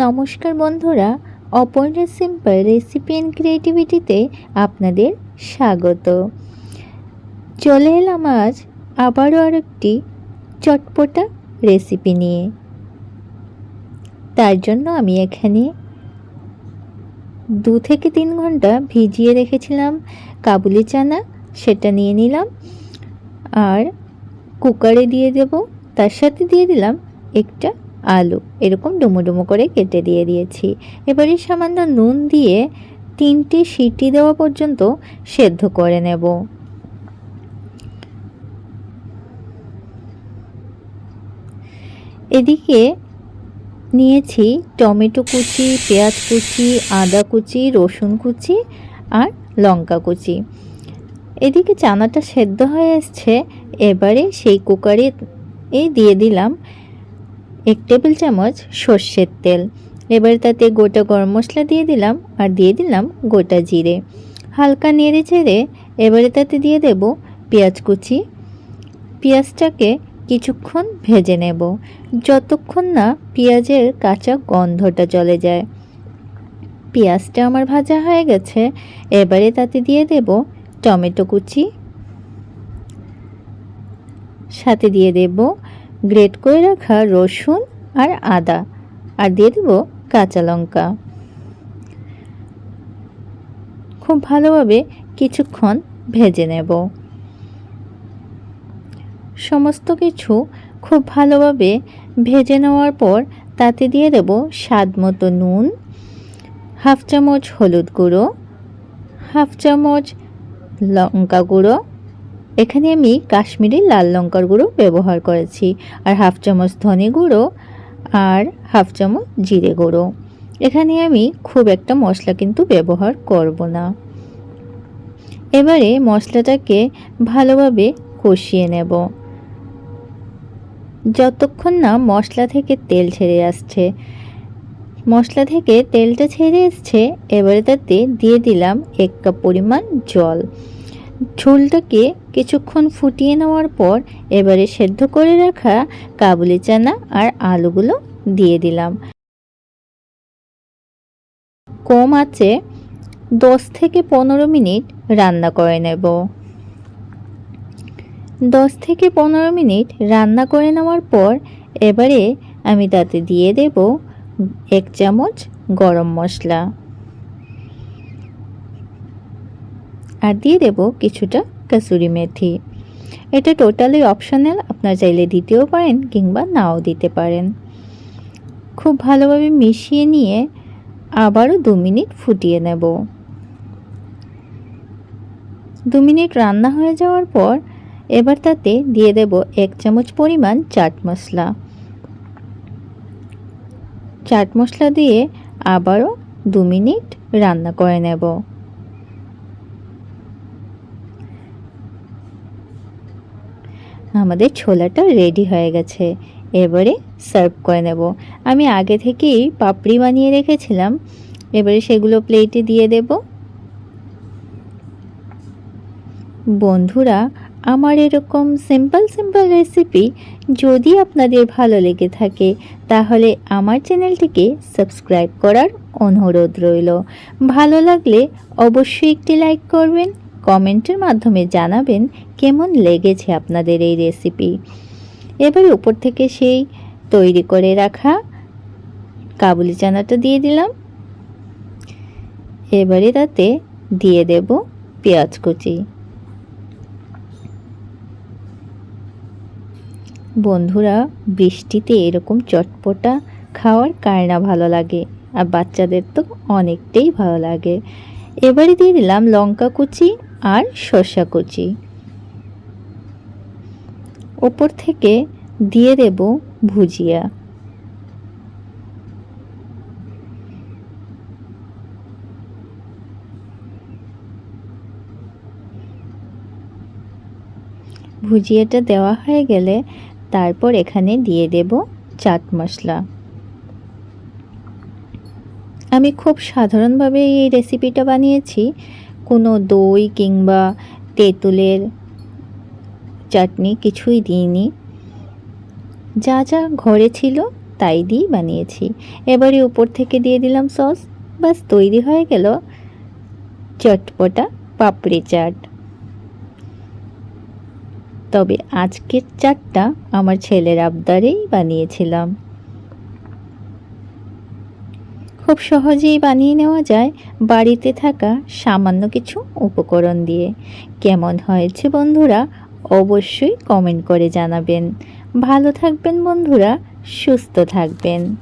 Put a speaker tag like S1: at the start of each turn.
S1: নমস্কার বন্ধুরা, Aparna simple recipe and ক্রিয়েটিভিটিতে আপনাদের স্বাগত। চলে এলাম আজ আবারও আর একটি চটপটা রেসিপি নিয়ে। তার জন্য আমি এখানে দু থেকে তিন ঘণ্টা ভিজিয়ে রেখেছিলাম, কাবুলি চানা, সেটা নিয়ে নিলাম, আর কুকারে দিয়ে দেব, তার সাথে দিয়ে দিলাম একটা আলু। এরকম ডুমো ডুমো করে কেটে দিয়ে দিয়েছি। এবারে সামান্য নুন দিয়ে তিনটে সিটি দেওয়া পর্যন্ত সেদ্ধ করে নেব। এদিকে নিয়েছি টমেটো কুচি, পেঁয়াজ কুচি, আদা কুচি, রসুন কুচি আর লঙ্কা কুচি। এদিকে চানাটা সেদ্ধ হয়ে এসছে। এবারে সেই কুকারে এই দিয়ে দিলাম এক টেবিল চামচ সর্ষের তেল। এবার তাতে গোটা গরম মশলা দিয়ে দিলাম আর দিয়ে দিলাম গোটা জিরে। হালকা নেড়ে চেড়ে এবারে তাতে দিয়ে দেব পেঁয়াজ কুচি। পেঁয়াজটাকে কিছুক্ষণ ভেজে নেব। যতক্ষণ না পেঁয়াজের কাঁচা গন্ধটা চলে যায়। পেঁয়াজটা আমার ভাজা হয়ে গেছে। এবারে তাতে দিয়ে দেব টমেটো কুচি। সাথে দিয়ে দেব গ্রেট করে রাখা রসুন আর আদা আর দিয়ে দেব কাঁচা লঙ্কা। খুব ভালোভাবে কিছুক্ষণ ভেজে নেব। সমস্ত কিছু খুব ভালোভাবে ভেজে নেওয়ার পর তাতে দিয়ে দেব স্বাদ মতো নুন, হাফ চামচ হলুদ গুঁড়ো, হাফ চামচ লঙ্কা গুঁড়ো এখানে আমি কাশ্মীরি লাল লঙ্কার গুঁড়ো ব্যবহার করেছি, আর হাফ চামচ ধনে গুঁড়ো আর হাফ চামচ জিরে গুঁড়ো। এখানে আমি খুব একটা মশলা কিন্তু ব্যবহার করব না। এবারে মশলাটাকে ভালোভাবে কষিয়ে নেব। যতক্ষণ না মশলা থেকে তেল ছেড়ে আসছে, মশলা থেকে তেলটা ছেড়ে এসছে, এবারে তাতে দিয়ে দিলাম এক কাপ পরিমাণ জল। ঝোলটাকে কিছুক্ষণ ফুটিয়ে নেওয়ার পর এবারে সেদ্ধ করে রাখা কাবুলি চানা আর আলুগুলো দিয়ে দিলাম। কম আছে দশ থেকে পনেরো মিনিট রান্না করে নেব। দশ থেকে পনেরো মিনিট রান্না করে নেওয়ার পর এবারে আমি তাতে দিয়ে দেব এক চামচ গরম মশলা। আর দিয়ে দেব কিছুটা কাসুরি মেথি। এটা টোটালি অপশনাল আপনার চাইলে দিতেও পারেন কিংবা নাও দিতে পারেন। খুব ভালোভাবে মিশিয়ে নিয়ে আবারও দু মিনিট ফুটিয়ে নেব। দু মিনিট রান্না হয়ে যাওয়ার পর এবার তাতে দিয়ে দেব এক চামচ পরিমাণ চাট মশলা। চাট মশলা দিয়ে আবারও দু মিনিট রান্না করে নেব। আমাদের ছোলাটা রেডি হয়ে গেছে। এবারে সার্ভ করে নেব। আমি আগে থেকেই পাপড়ি বানিয়ে রেখেছিলাম। এবারে সেগুলো প্লেটে দিয়ে দেব। বন্ধুরা, আমার এরকম সিম্পল সিম্পল রেসিপি যদি আপনাদের ভালো লেগে থাকে, তাহলে আমার চ্যানেলটিকে সাবস্ক্রাইব করার অনুরোধ রইল। ভালো লাগলে অবশ্যই একটি লাইক করবেন কমেন্টের মাধ্যমে জানাবেন কেমন লেগেছে আপনাদের এই রেসিপি এবার উপর থেকে সেই তৈরি করে রাখা কাবুলি চানাটা দিয়ে দিলাম। এবারে তাতে দিয়ে দেব পেঁয়াজ কুচি। বন্ধুরা, বৃষ্টিতে এরকম চটপটা খাওয়ার কার না ভালো লাগে, আর বাচ্চাদের তো অনেকটাই ভালো লাগে। এবারে দিয়ে দিলাম লঙ্কা কুচি আর শসা কুচি। ওপর থেকে দিয়ে দেব ভুজিয়া। ভুজিয়াটা দেওয়া হয়ে গেলে তারপর এখানে দিয়ে দেব চাট মশলা। আমি খুব সাধারণভাবে এই রেসিপিটা বানিয়েছি। কোনো দই কিংবা তেঁতুলের চাটনি কিছুই দিইনি। যা যা ঘরে ছিল তাই দিয়েই বানিয়েছি। এবারে উপর থেকে দিয়ে দিলাম সস। বাস তৈরি হয়ে গেল চটপটা পাপড়ি চাট। তবে আজকের চাটটা আমার ছেলের আবদারেই বানিয়েছিলাম। খুব সহজেই বানিয়ে নেওয়া যায় বাড়িতে থাকা সামান্য কিছু উপকরণ দিয়ে। কেমন হয়েছে বন্ধুরা অবশ্যই কমেন্ট করে জানাবেন। ভালো থাকবেন বন্ধুরা সুস্থ থাকবেন।